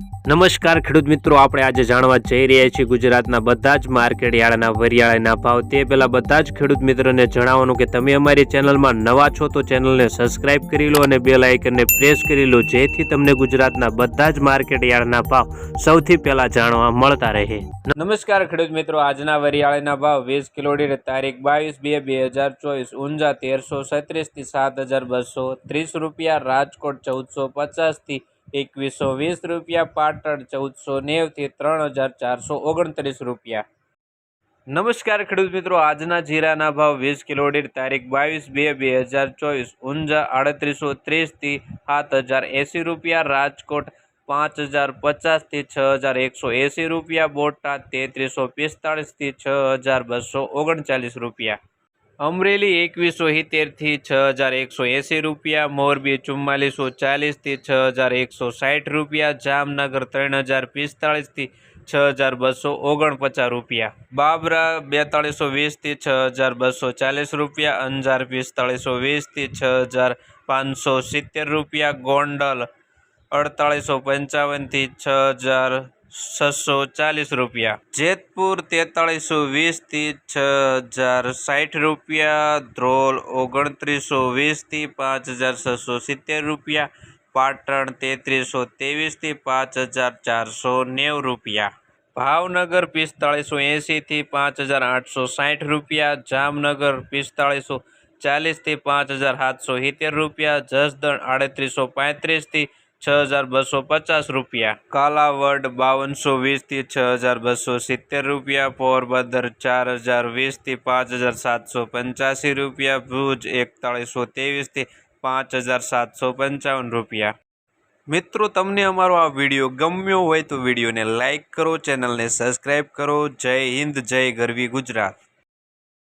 નમસ્કાર ખેડૂત મિત્રો, આપણે આજે જાણવા જઈ રહ્યા છીએ ગુજરાતના બધા જ માર્કેટ વરિયાળાના ભાવ. તે પહેલાં બધા જ ખેડૂત મિત્રોને જણાવવાનું કે તમે અમારી ચેનલમાં નવા છો તો ચેનલને સબસ્ક્રાઇબ કરી લો અને બેલ આઇકનને પ્રેસ કરી લો, જેથી તમને ગુજરાતના બધા જ માર્કેટ યાર્ડના ભાવ સૌથી પહેલાં જાણવા મળતા રહે. નમસ્કાર ખેડૂત મિત્રો, આજના વરિયાળાના ભાવ વીસ કિલો દીઠ તારીખ બાવીસ બે બે હજાર ચોવીસ, ઊંઝા તેરસો છત્રીસથી સાત હજાર બસો ત્રીસ રૂપિયા, રાજકોટ ચૌદસો પચાસથી એકવીસો વીસ રૂપિયા, પાટણ ચૌદસો નેવથી ત્રણ હજાર ચારસો ઓગણત્રીસ રૂપિયા. નમસ્કાર ખેડૂત મિત્રો, આજના જીરાના ભાવ વીસ કિલો દીઠ તારીખ બાવીસ બે બે હજાર ચોવીસ, ઊંઝા આડત્રીસો ત્રીસથી સાત હજાર એંસી રૂપિયા, રાજકોટ પાંચ હજાર પચાસથી છ હજાર એકસો એંસી રૂપિયા, બોટાદ તેત્રીસો પિસ્તાળીસથી છ હજાર બસો ઓગણચાલીસ રૂપિયા. અમરેલી એકવીસો સિત્તેરથી છ હજાર એકસો એંસી રૂપિયા, મોરબી ચુમ્માલીસો ચાલીસથી છ હજાર એકસો સાઠ રૂપિયા, જામનગર ત્રણ હજાર પિસ્તાળીસથી છ હજાર બસો ઓગણપચાસ રૂપિયા. બાબરા બેતાળીસો વીસથી છ હજાર બસો ચાલીસ રૂપિયા, અંજાર પિસ્તાળીસો વીસથી છ હજાર પાંચસો સિત્તેર રૂપિયા, ગોંડલ અડતાળીસો પંચાવનથી છ હજાર છસો ચાલીસ રૂપિયા. જેતપુર તેતાળીસો વીસથી છ હજાર સાઠ રૂપિયા. ધ્રોલ ઓગણત્રીસો વીસથી પાંચ હજાર છસો સિત્તેર રૂપિયા. પાટણ તેત્રીસો ત્રેવીસથી પાંચ હજાર ચારસો નેવું રૂપિયા. ભાવનગર પિસ્તાળીસો એંશીથી પાંચ હજાર આઠસો સાઠ રૂપિયા. જામનગર પિસ્તાળીસો ચાલીસથી પાંચ હજાર સાતસો સિત્તેર રૂપિયા. જસદણ આડત્રીસો પાંત્રીસથી છ હજાર બસો પચાસ રૂપિયા. કાલાવડ બાવનસો વીસથી છ હજાર બસો સિત્તેર રૂપિયા. પોરબંદર ચાર હજાર વીસથી પાંચ હજાર સાતસો પંચ્યાસી રૂપિયા. ભુજ એકતાળીસો ત્રેવીસથી પાંચ હજાર સાતસો પંચાવન રૂપિયા. મિત્રો, તમને અમારો આ વીડિયો ગમ્યો હોય તો વિડીયોને લાઇક કરો, ચેનલને સબસ્ક્રાઈબ કરો. જય હિન્દ, જય ગરવી ગુજરાત.